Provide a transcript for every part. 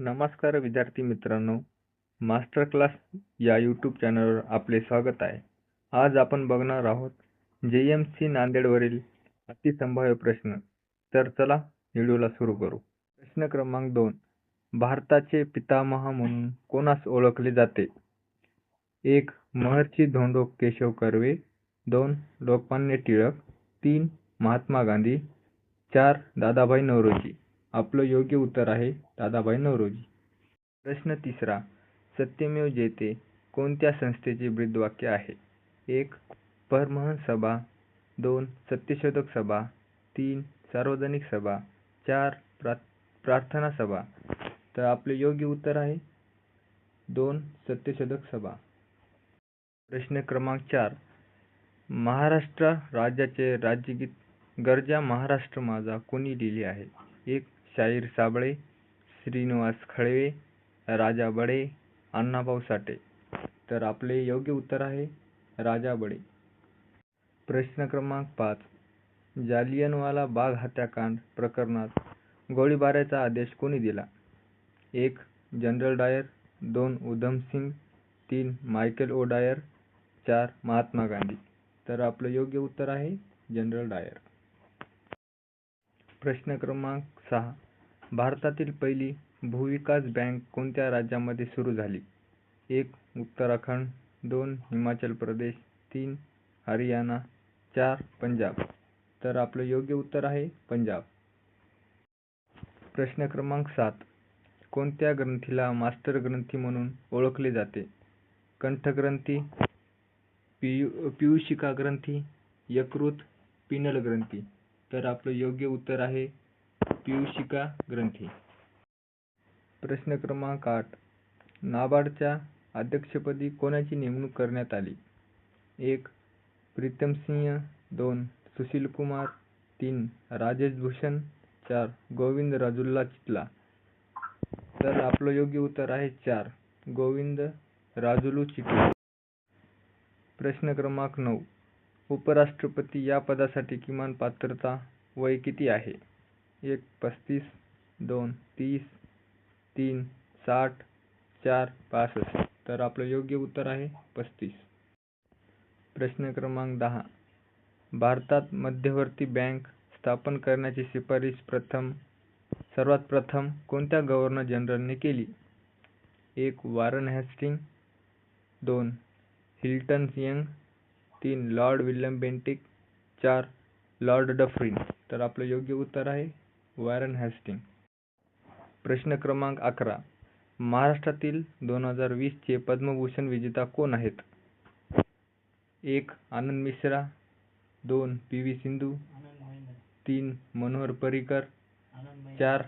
नमस्कार विद्यार्थी मित्रांनो. मास्टर क्लास या यूट्यूब चॅनलवर आपले स्वागत आहे. आज आपण बघणार आहोत जे एम सी नांदेडवरील अतिसंभाव्य प्रश्न. तर चला व्हिडिओला सुरू करू. प्रश्न क्रमांक दोन. भारताचे पितामह म्हणून कोणास ओळखले जाते? एक महर्षी धोंडो केशव कर्वे. दोन लोकमान्य टिळक. तीन महात्मा गांधी. चार दादाभाई नौरोजी. आपलं योग्य उत्तर आहे दादाभाई नौरोजी प्रश्न तिसरा सत्यमेव जयते कोणत्या संस्थेचे ब्रीदवाक्य आहे? एक परमहंस सभा दोन सत्यशोधक सभा तीन सार्वजनिक सभा चार प्रा प्रार्थना सभा. तर आपले योग्य उत्तर आहे दोन सत्यशोधक सभा. प्रश्न क्रमांक चार महाराष्ट्र राज्याचे राज्यगीत गरजा महाराष्ट्र माझा कोणी लिहिले आहे? एक शाहीर साबळे श्रीनिवास खळवे राजा बडे अण्णाभाऊ साठे. तर आपले योग्य उत्तर आहे राजा बडे. प्रश्न क्रमांक पाच. जालियनवाला बाग हत्याकांड प्रकरणात गोळीबाराचा आदेश कोणी दिला? एक जनरल डायर. दोन उधम सिंग. तीन मायकेल ओ डायर. चार महात्मा गांधी. तर आपलं योग्य उत्तर आहे जनरल डायर. प्रश्न क्रमांक सहा. भारतातील पहिली भूविकास बँक कोणत्या राज्यामध्ये सुरू झाली? एक उत्तराखंड. दोन हिमाचल प्रदेश. तीन हरियाणा. चार पंजाब. तर आपलं योग्य उत्तर आहे पंजाब. प्रश्न क्रमांक सात. कोणत्या ग्रंथीला मास्टर ग्रंथी म्हणून ओळखले जाते? कंठग्रंथी पियु पियुषिका ग्रंथी यकृत पिनल ग्रंथी. तर आपलं योग्य उत्तर आहे पियुषिका ग्रंथी. प्रश्न क्रमांक आठ. नाबार्डच्या अध्यक्षपदी कोणाची नेमणूक करण्यात आली? एक प्रीतम सिंह. दोन सुशील कुमार. तीन राजेश भूषण. चार गोविंद राजुल्ला चितला. तर आपलं योग्य उत्तर आहे चार गोविंद राजुलू चितला. प्रश्न क्रमांक नऊ. उपराष्ट्रपती या पदासाठी किमान पात्रता वय किती आहे? एक पस्तीस दोन तीस तीन साठ चार पासष्ट. तर आपलं योग्य उत्तर आहे पस्तीस. प्रश्न क्रमांक दहा. भारतात मध्यवर्ती बँक स्थापन करण्याची शिफारस प्रथम सर्वात प्रथम कोणत्या गव्हर्नर जनरलने केली? एक वॉरन हेस्टिंग. दोन हिल्टन यंग तीन लॉर्ड विल्यम बेंटिक चार लॉर्ड डफरिन. तर आपलं योग्य उत्तर आहे वॉरन हेस्टिंग. प्रश्न क्रमांक अकरा. महाराष्ट्रातील दोन हजार वीसचे पद्मभूषण विजेता कोण आहेत? एक आनंद मिश्रा दोन पी व्ही सिंधू तीन मनोहर पर्रिकर चार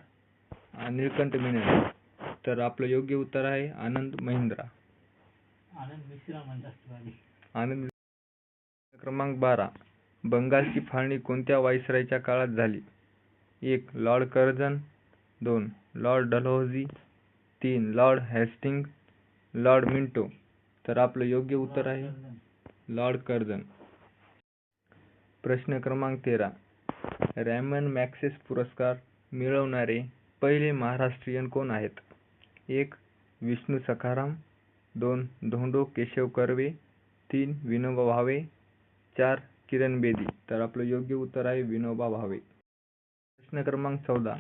निळकंठ मेनन. तर आपलं योग्य उत्तर आहे आनंद महिंद्रा. आनंद क्रमांक बारा. बंगालची फाळणी कोणत्या व्हाईसरॉयच्या काळात झाली? एक लॉर्ड कर्झन. दोन लॉर्ड डलहौसी तीन लॉर्ड हेस्टिंग लॉर्ड मिंटो. तर आपलं योग्य उत्तर आहे लॉर्ड कर्झन. प्रश्न क्रमांक तेरा. रॅमन मॅक्सेस पुरस्कार मिळवणारे पहिले महाराष्ट्रीयन कोण आहेत? एक विष्णू सखाराम. दोन धोंडो केशव कर्वे. तीन विनोबा भावे. चार किरण बेदी. तर आपलं योग्य उत्तर आहे विनोबा भावे. प्रश्न क्रमांक चौदा.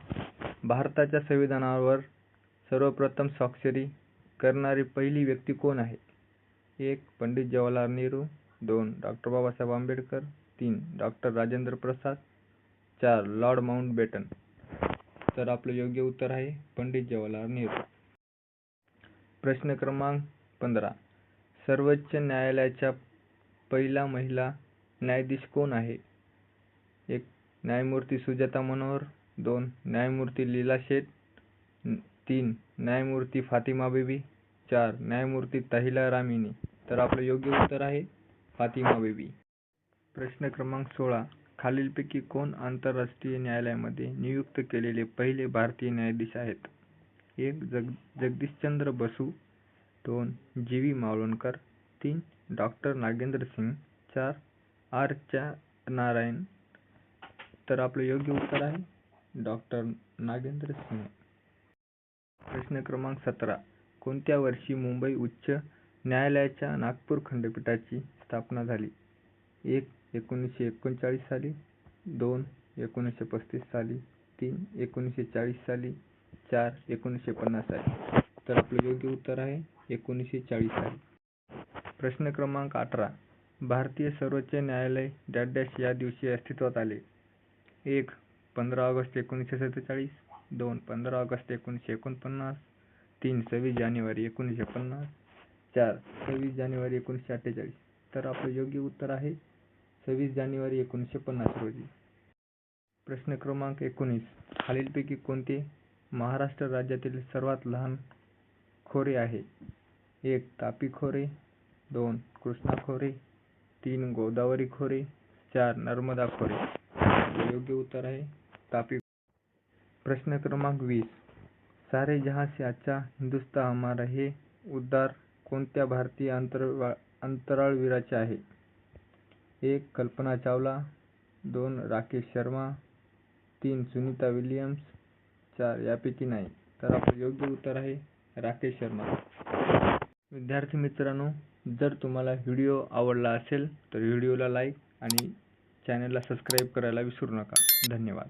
भारताच्या संविधानावर सर्वप्रथम स्वाक्षरी करणारी पहिली व्यक्ती कोण आहे? एक पंडित जवाहरलाल नेहरू. दोन डॉक्टर बाबासाहेब आंबेडकर. तीन डॉक्टर राजेंद्र प्रसाद. चार लॉर्ड माउंटबॅटन. तर आपलं योग्य उत्तर आहे पंडित जवाहरलाल नेहरू. प्रश्न क्रमांक पंधरा. सर्वोच्च न्यायालयाच्या पहिला महिला न्यायाधीश कोण आहे? एक न्यायमूर्ती सुजाता मनोहर दोन न्यायमूर्ती लीला शेठ तीन न्यायमूर्ती फातिमा बेबी चार न्यायमूर्ती ताहिला रामिनी. तर आपलं योग्य उत्तर आहे फातिमा बेबी. प्रश्न क्रमांक सोळा. खालीलपैकी कोण आंतरराष्ट्रीय न्यायालयामध्ये नियुक्त केलेले पहिले भारतीय न्यायाधीश आहेत? एक जग जगदीशचंद्र बसू. दोन जी व्ही मावळणकर. तीन डॉक्टर नागेंद्र सिंग. चार आरच्या नारायण. तर आपलं योग्य उत्तर आहे डॉक्टर नागेंद्र सिंग प्रश्न क्रमांक सतरा. कोणत्या वर्षी मुंबई उच्च न्यायालयाच्या नागपूर खंडपीठाची स्थापना झाली? एक एकोणीसशे एकोणचाळीस साली. दोन एकोणीसशे पस्तीस साली. तीन एकोणीसशे चाळीस साली. चार एकोणीसशे पन्नास साली. तर आपलं योग्य उत्तर आहे एकोणीसशे चाळीस साली. प्रश्न क्रमांक अठरा. भारतीय सर्वोच्च न्यायालय डॅश डॅश या दिवशी अस्तित्वात आले. एक पंधरा ऑगस्ट एकोणीसशे सत्तेचाळीस. दोन पंधरा ऑगस्ट एकोणीसशे एकोणपन्नास. तीन सव्वीस जानेवारी एकोणीसशे पन्नास. चार सव्वीस जानेवारी एकोणीसशे अठ्ठेचाळीस. तर आपलं योग्य उत्तर आहे सव्वीस जानेवारी एकोणीसशे पन्नास रोजी. प्रश्न क्रमांक एकोणीस. खालीलपैकी कोणते महाराष्ट्र राज्यातील सर्वात लहान खोरे आहे? एक तापी खोरे. दोन कृष्णा खोरे. तीन गोदावरी खोरे चार नर्मदा खोरे. योग्य उत्तर आहे तापी. प्रश्न क्रमांक वीस. सारे जहां से अच्छा हिंदुस्तान हमारा हे उद्गार कोणत्या भारतीय अंतराळ अंतराळवीराचे आहे? एक कल्पना चावला. दोन राकेश शर्मा. तीन सुनीता विलियम्स. चार यापैकी नाही. तर आपलं योग्य उत्तर आहे राकेश शर्मा. विद्यार्थी मित्रांनो जर तुम्हाला व्हिडिओ आवडला असेल तर व्हिडिओला लाईक आणि चॅनलला सबस्क्राईब करायला विसरू नका. धन्यवाद.